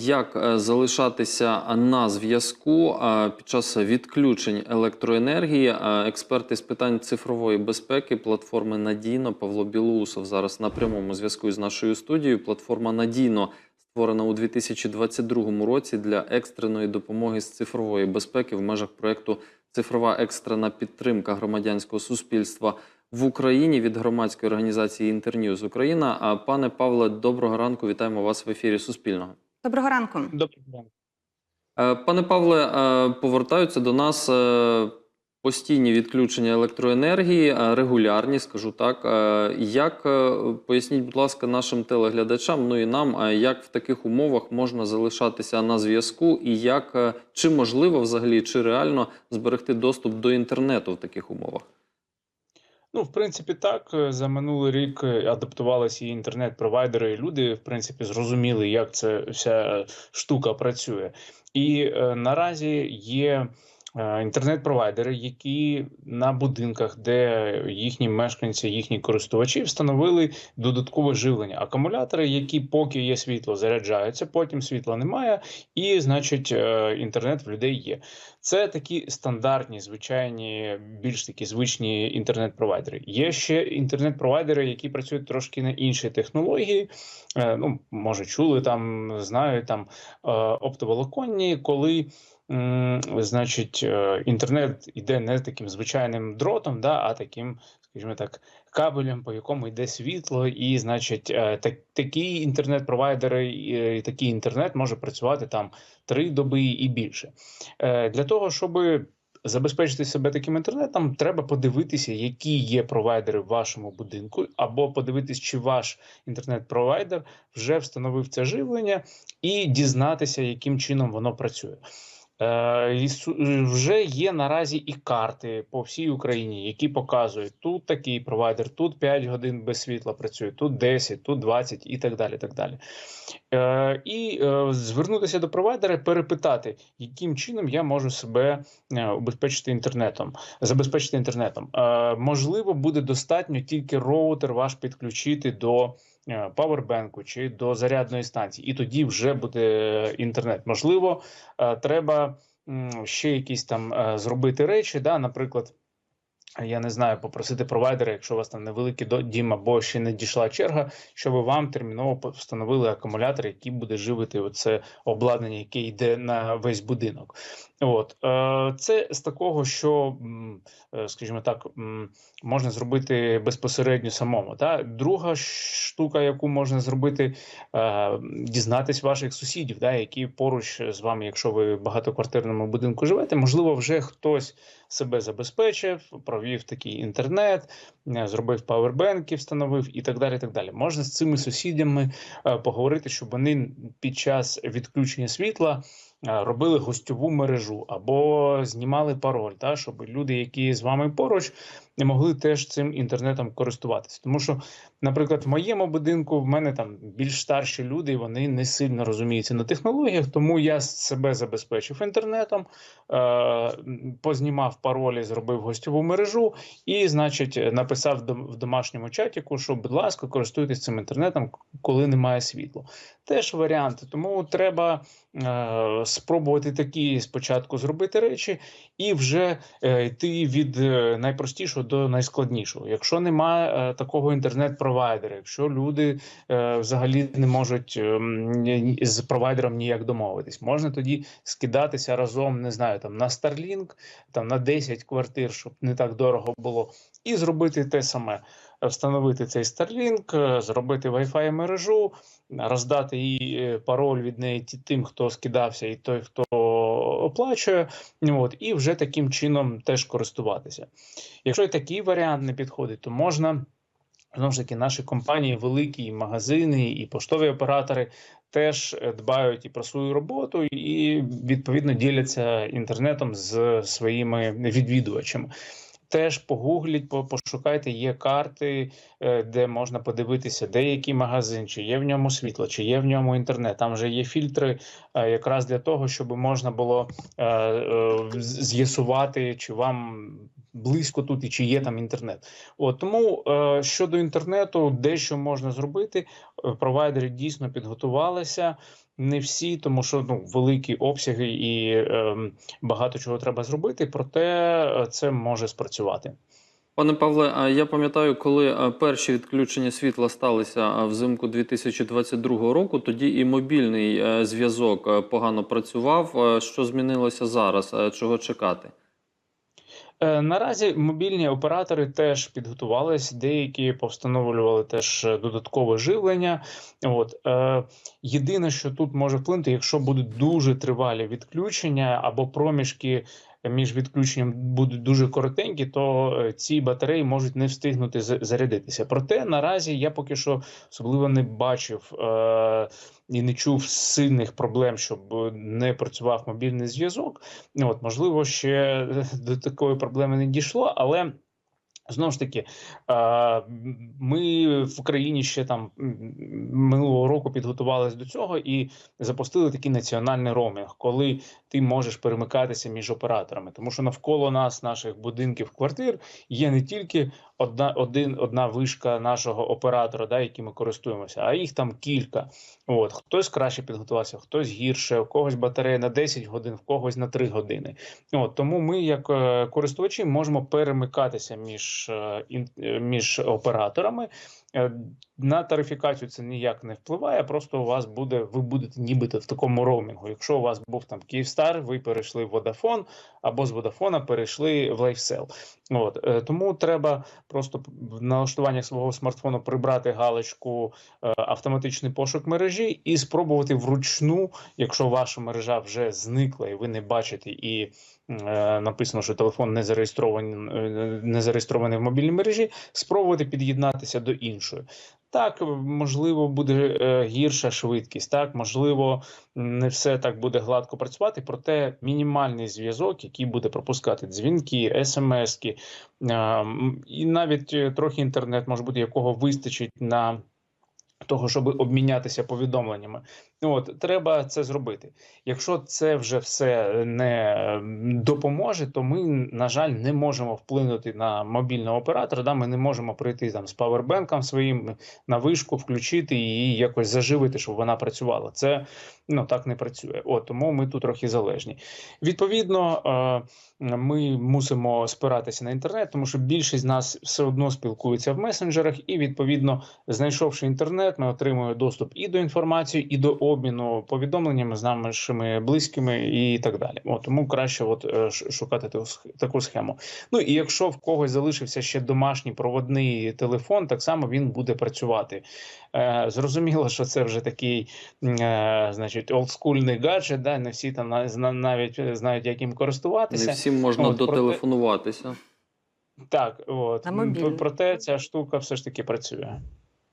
Як е, залишатися на зв'язку е, під час відключень електроенергії? Е, Експерти з питань цифрової безпеки платформи Надійно Павло Білоусов зараз на прямому зв'язку з нашою студією. Платформа Надійно створена у 2022 році для екстреної допомоги з цифрової безпеки в межах проекту Цифрова екстрена підтримка громадянського суспільства в Україні від громадської організації Інтерньюз Україна. Пане Павле, доброго ранку. Вітаємо вас в ефірі Суспільного. Доброго ранку. Доброго ранку. Е, Пане Павле, е, повертаються до нас е, постійні відключення електроенергії, регулярні, скажу так. Як поясніть, будь ласка, нашим телеглядачам, ну і нам, як в таких умовах можна залишатися на зв'язку, і як чи можливо взагалі, чи реально зберегти доступ до інтернету в таких умовах? Ну, в принципі, так е, за минулий рік е, адаптувалися і інтернет-провайдери, і люди, в принципі, зрозуміли, як ця вся штука працює. І е, наразі є е, інтернет-провайдери, які на будинках, де їхні мешканці, їхні користувачі встановили додаткове живлення. Акумулятори, які поки є світло, заряджаються, потім світла немає, і значить е, інтернет в людей є. Це такі стандартні, звичайні, більш такі звичні інтернет-провайдери. Є ще інтернет-провайдери, які працюють трошки на інші технології. Е, Ну, може, чули там, знають там е, оптоволоконні, коли. Значить, е, інтернет йде не таким звичайним дротом, да, а таким, скажімо так, кабелем, по якому йде світло, і, значить, е, так, такі інтернет-провайдери, е, і такий інтернет може працювати там три доби і більше. Для того, щоб забезпечити себе таким інтернетом, треба подивитися, які є провайдери в вашому будинку, або подивитись, чи ваш інтернет-провайдер вже встановив це живлення, і дізнатися, яким чином воно працює. Е, Вже є наразі і карти по всій Україні, які показують тут такий провайдер, тут 5 годин без світла працює, тут 10, тут 20 і так далі. Так далі. Е, І е, звернутися до провайдера, перепитати, яким чином я можу себе убезпечити інтернетом, забезпечити інтернетом. Можливо, буде достатньо тільки роутер ваш підключити до павербенку чи до зарядної станції, і тоді вже буде е, інтернет. Можливо, е, треба ще якісь там е, зробити речі, да, наприклад. Я не знаю, попросити провайдера, якщо у вас там невеликий дім або ще не дійшла черга, щоб вам терміново встановили акумулятор, який буде живити оце обладнання, яке йде на весь будинок. От е, це з такого, що, е, скажімо так, можна зробити безпосередньо самому. Та друга штука, яку можна зробити, е, дізнатись ваших сусідів, да, які поруч з вами, якщо ви в багатоквартирному будинку живете, можливо, вже хтось себе забезпечив, провів такий інтернет, зробив павербенки, встановив і так далі. так далі. Можна з цими сусідями поговорити, щоб вони під час відключення світла робили гостьову мережу або знімали пароль, та, щоб люди, які з вами поруч, не могли теж цим інтернетом користуватися. Тому що, наприклад, в моєму будинку в мене там більш старші люди, і вони не сильно розуміються на технологіях, тому я себе забезпечив інтернетом, е, познімав паролі, зробив гостьову мережу і, значить, написав в домашньому чатіку, що, будь ласка, користуйтесь цим інтернетом, коли немає світла. Теж варіанти. Тому треба е, спробувати такі спочатку зробити речі, і вже е, йти від е, найпростішого до найскладнішого. Якщо немає е, такого інтернет-провайдера, якщо люди е, взагалі не можуть е, з провайдером ніяк домовитись, можна тоді скидатися разом, не знаю, там на Starlink, там на 10 квартир, щоб не так дорого було, і зробити те саме. Встановити цей Starlink, зробити Wi-Fi мережу, роздати е, пароль від неї тим, хто скидався, і той, хто оплачує, от, і вже таким чином теж користуватися. Якщо і такий варіант не підходить, то можна. Знову ж таки, наші компанії, великі і магазини, і поштові оператори теж е, дбають і про свою роботу, і відповідно діляться інтернетом з своїми відвідувачами. Теж погугліть, пошукайте, є карти, е, де можна подивитися, де який магазин, чи є в ньому світло, чи є в ньому інтернет. Там вже є фільтри, е, якраз для того, щоб можна було е, з'ясувати, чи вам близько тут і чи є там інтернет. От тому е, щодо інтернету, дещо можна зробити. Е, Провайдери дійсно підготувалися. Не всі, тому що ну великі обсяги і е, багато чого треба зробити, проте е, це може спрацювати. Пане Павле, я пам'ятаю, коли е, перші відключення світла сталися взимку 2022 року, тоді і мобільний зв'язок погано працював. Що змінилося зараз? Чого чекати? Е, Наразі мобільні оператори теж підготувалися, деякі повстановлювали теж е, додаткове живлення. От е, єдине, що тут може вплинути, якщо будуть дуже тривалі відключення або проміжки між відключенням будуть дуже коротенькі, то е, ці батареї можуть не встигнути за- зарядитися. Проте наразі я поки що особливо не бачив е, і не чув сильних проблем, щоб не працював мобільний зв'язок. От, можливо, ще е, до такої проблеми не дійшло, але. Знову ж таки, е, ми в Україні ще там минулого року підготувалися до цього і запустили такий національний роумінг, коли ти можеш перемикатися між операторами, тому що навколо нас, наших будинків, квартир, є не тільки одна, один, одна вишка нашого оператора, да, яким ми користуємося, а їх там кілька. От хтось краще підготувався, хтось гірше, у когось батарея на 10 годин, в когось на 3 години. От тому ми, як е, користувачі, можемо перемикатися між, е, е, між операторами. На тарифікацію це ніяк не впливає. Просто у вас буде, ви будете нібито в такому роумінгу. Якщо у вас був там Київстар, ви перейшли в Vodafone, або з Vodafone перейшли в LifeSell. От е, тому треба просто в налаштуваннях свого смартфону прибрати галочку е, автоматичний пошук мережі і спробувати вручну, якщо ваша мережа вже зникла і ви не бачите і написано, що телефон не зареєстрований, е, не зареєстрований в мобільній мережі, спробувати під'єднатися до іншої. Так, можливо, буде е, гірша швидкість. Так, можливо, не все так буде гладко працювати, проте мінімальний зв'язок, який буде пропускати дзвінки, смски, ем, і навіть е, трохи інтернет може бути, якого вистачить на того, щоб обмінятися повідомленнями. От треба це зробити. Якщо це вже все не допоможе, то ми, на жаль, не можемо вплинути на мобільного оператора. Да? Ми не можемо прийти там з павербенком своїм на вишку, включити і якось заживити, щоб вона працювала. Це ну так не працює. От тому ми тут трохи залежні. Відповідно, е, ми мусимо спиратися на інтернет, тому що більшість з нас все одно спілкується в месенджерах, і відповідно, знайшовши інтернет, ми отримуємо доступ і до інформації, і до обміну повідомленнями з нашими близькими і так далі. От тому краще от е, шукати таку схему. Ну і якщо в когось залишився ще домашній проводний телефон, так само він буде працювати. Е, зрозуміло, що це вже такий, е, значить, олдскульний гаджет, да, не всі там навіть знають, як їм користуватися. Не всім можна От, дотелефонуватися. Так, от проте ця штука все ж таки працює.